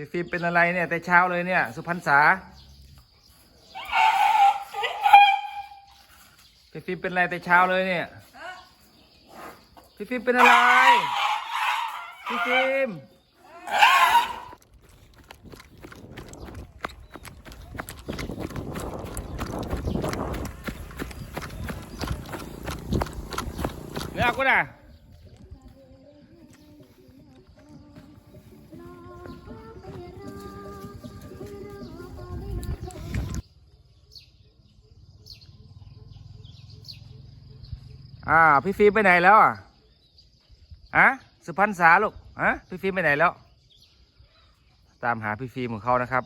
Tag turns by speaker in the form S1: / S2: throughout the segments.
S1: พี่ฟิล์มเป็นอะไรเนี่ย แต่เช้าเลยเนี่ย สุพรรณษาพี่ฟิล์มเป็นอะไรแต่เช้าเลยเนี่ยพี่ฟิล์มเป็นอะไรพี่ฟิล์มเนี่ยกูน่ะ อ่า พี่ฟิล์มไปไหนแล้วอะอะสุพรรณษาลูกอะพี่ฟิล์มไปไหนแล้ว ตามหาพี่ฟิล์มของเขานะครับ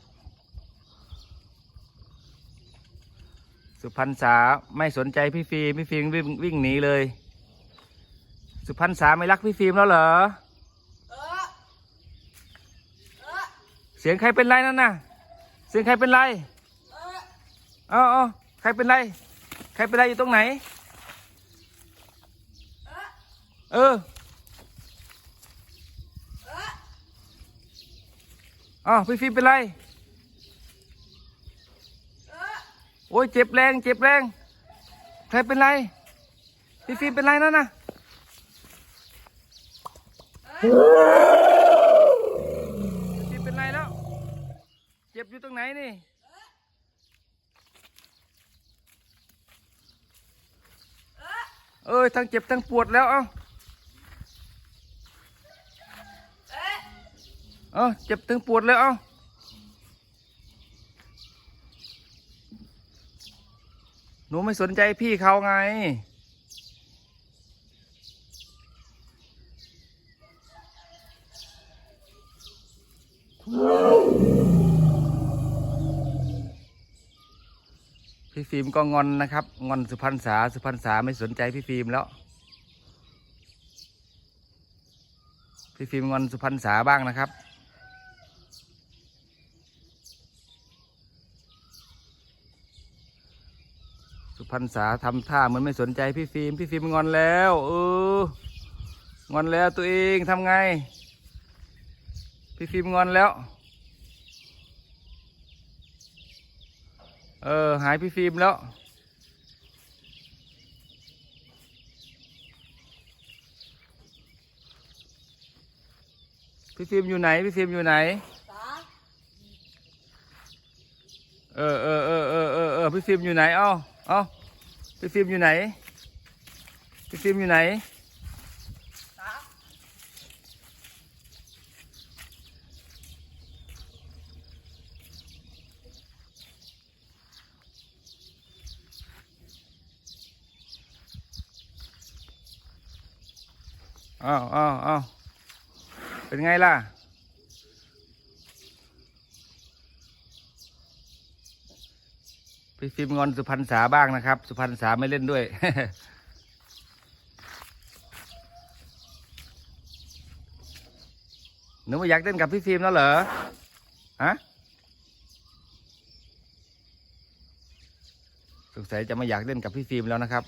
S1: สุพรรณษาไม่สนใจพี่ฟิล์มพี่ฟิล์มวิ่งวิ่งหนีเลย สุพรรณษาไม่รักพี่ฟิล์มแล้วเหรอเสียงใครเป็นไรนั่นน่ะ เสียงใครเป็นไรเอ๋อใครเป็นไร ใครเป็นไรอยู่ตรงไหน เอออ๋อพี่ฟิล์มเป็นไร โอ้ยเจ็บแรง เจ็บแรง ใครเป็นไร พี่ฟิล์มเป็นไรนั่นน่ะพี่ฟิล์มเป็นไรแล้ว เจ็บอยู่ตรงไหนนี่ เอ้ยทั้งเจ็บทั้งปวดแล้วเอ้า เอ้าเจ็บทั้งปวดแล้วเอาหนูไม่สนใจพี่เขาไง พี่ฟิล์มก็งอนนะครับ งอนสุพรรณษาสุพรรณษาไม่สนใจพี่ฟิล์มแล้ว พี่ฟิล์มงอนสุพรรณษาบ้างนะครับ พรรณษาทำท่าเหมือนไม่สนใจพี่ฟิล์มพี่ฟิล์มงอนแล้วเอองอนแล้วตัวเองทำไง พี่ฟิล์มงอนแล้ว เออหายพี่ฟิล์มแล้วพี่ฟิล์มอยู่ไหนพี่ฟิล์มอยู่ไหนเออเออเออเออเออเออพี่ฟิล์มอยู่ไหนเอ้าเอ้า พี่ฟิล์มอยู่ไหนพี่ฟิล์มอยู่ไหนอ้าวอ้าวอ้าวเป็นไงล่ะ พี่ฟิล์มงอนสุพรรณษาบ้างนะครับ สุพรรณษาไม่เล่นด้วยหนูไม่อยากเล่นกับพี่ฟิล์มแล้วเหรอฮะสงสัยจะไม่อยากเล่นกับพี่ฟิล์มแล้วนะครับ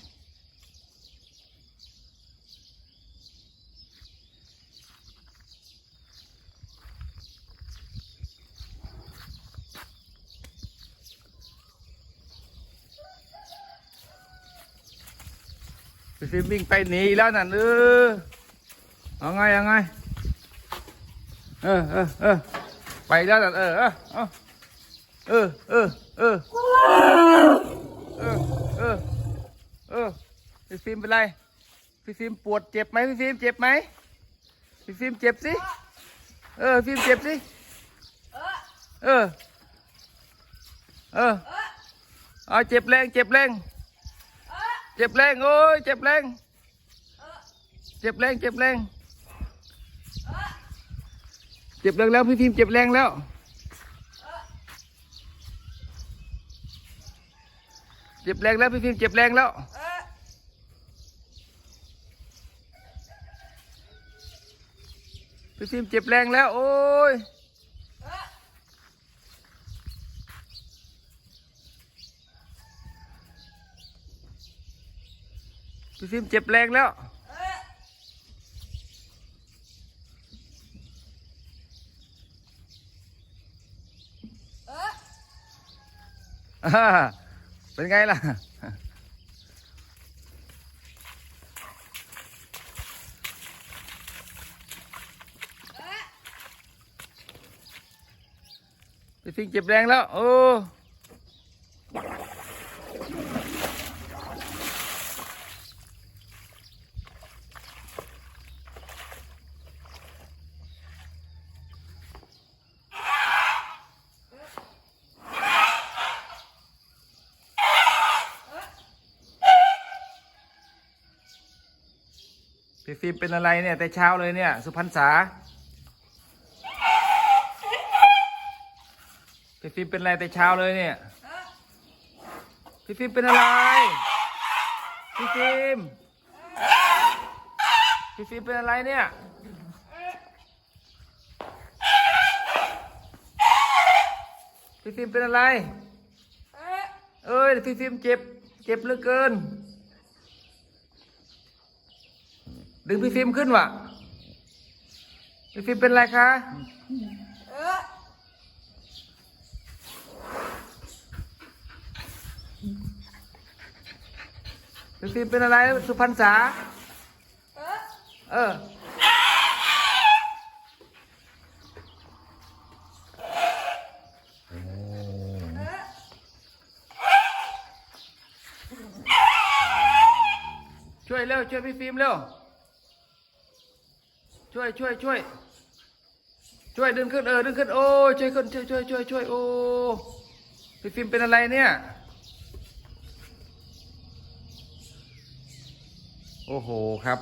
S1: พี่ฟิล์มวิ่งไปหนีแล้วนั่นเออเอาไงเอาไงเออเออเออไปแล้วนั่นเออเออเอออเออเออเออเออเออพี่ฟิล์มเป็นไรพี่ฟิล์มปวดเจ็บไหมพี่ฟิล์มเจ็บไหมพี่ฟิล์มเจ็บสิเออฟิล์มเจ็บสิเออเออเอาเจ็บแรงเจ็บแรง เจ็บแรงโอ้ยเจ็บแรงเจ็บแรงเจ็บแรงเจ็บแรงแล้วพี่พิมเจ็บแรงแล้วเจ็บแรงแล้วพี่พิมเจ็บแรงแล้วพี่พิมเจ็บแรงแล้วโอ้ย พี่ฟิล์มเจ็บแรงแล้ว เป็นไงล่ะ พี่ฟิล์มเจ็บแรงแล้ว โอ้ พี่ฟิล์มเป็นอะไรเนี่ย แต่เช้าเลยเนี่ย สุพรรณษาพี่ฟิล์มเป็นอะไรแต่เช้าเลยเนี่ยพี่ฟิล์มเป็นอะไรพี่ฟิล์มพี่ฟิล์มเป็นอะไรเนี่ยพี่ฟิล์มเป็นอะไร เอ้ยพี่ฟิล์มเจ็บ เจ็บเหลือเกิน ดึงพี่ฟิล์มขึ้นวะพี่ฟิล์มเป็นอะไรคะพี่ฟิล์มเป็นอะไรสุพรรณษาเออช่วยเร็วช่วยพี่ฟิล์มเร็ว ช่วยช่วยช่วยช่วยดึงขึ้นเออดึงขึ้นโอ้ช่วยขึ้นช่วยช่วยช่วยช่วยโอ้พี่ฟิล์มเป็นอะไรเนี่ย โอ้โหครับ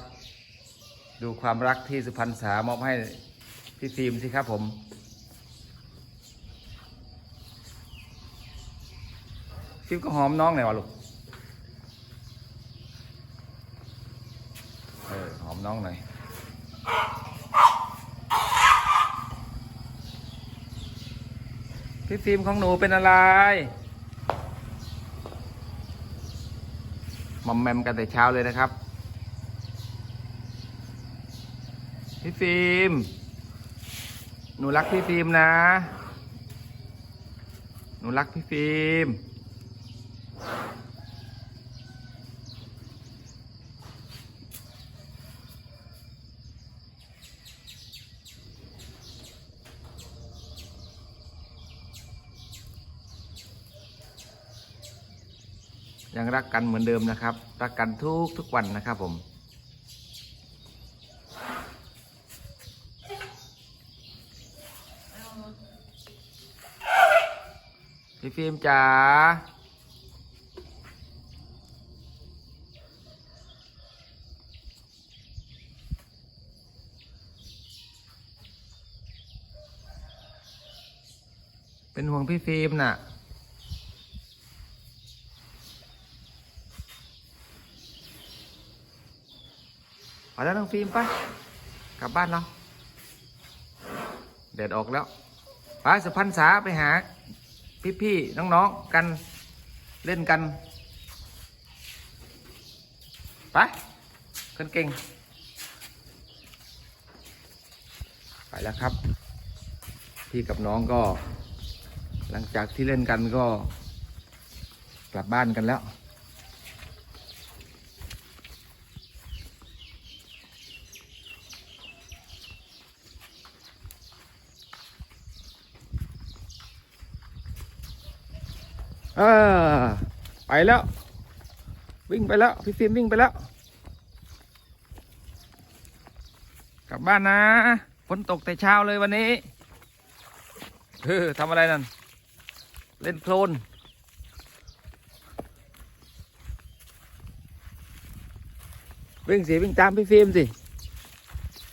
S1: ดูความรักที่สุพรรณษามอบให้พี่ฟิล์มสิครับผมฟิล์มก็หอมน้องหน่อยวะลูกเออหอมน้องหน่อย พี่ฟิล์มของหนูเป็นอะไรมอมแมมกันแต่เช้าเลยนะครับ พี่ฟิล์ม หนูรักพี่ฟิล์มนะ หนูรักพี่ฟิล์ม ยังรักกันเหมือนเดิมนะครับ รักกันทุกทุกวันนะครับผม พี่ฟิล์มจ๋าเป็นห่วงพี่ฟิล์มน่ะ พอแล้วน้องฟิล์มไปกลับบ้านเราเด็ดออกแล้วไปสุพรรณษาไปหา พี่ๆน้องๆกันเล่นกัน ไปคนเก่ง ไปแล้วครับ พี่กับน้องก็ หลังจากที่เล่นกันก็ กลับบ้านกันแล้ว ออไปแล้ว วิ่งไปแล้ว พี่ฟิล์มวิ่งไปแล้ว กลับบ้านนะฝนตกแต่เช้าเลยวันนี้เออทำอะไรนั่น เล่นโคลนวิ่งสิวิ่งตามพี่ฟิล์มสิ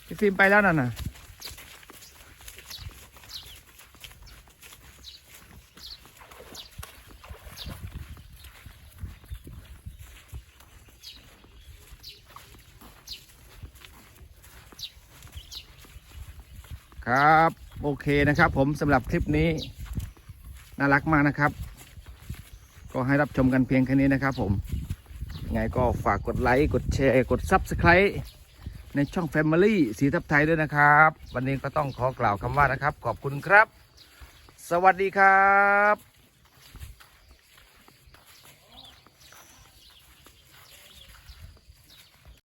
S1: พี่ฟิล์มไปแล้วนั่นน่ะ ครับ โอเคนะครับ ผมสำหรับคลิปนี้ น่ารักมากนะครับ ก็ให้รับชมกันเพียงแค่นี้นะครับ ผมยังไงก็ฝากกดไลค์กดแชร์กด Subscribe ในช่อง Family สีทับไทยด้วยนะครับ วันนี้ก็ต้องขอกล่าวคำว่านะครับ ขอบคุณครับ สวัสดีครับ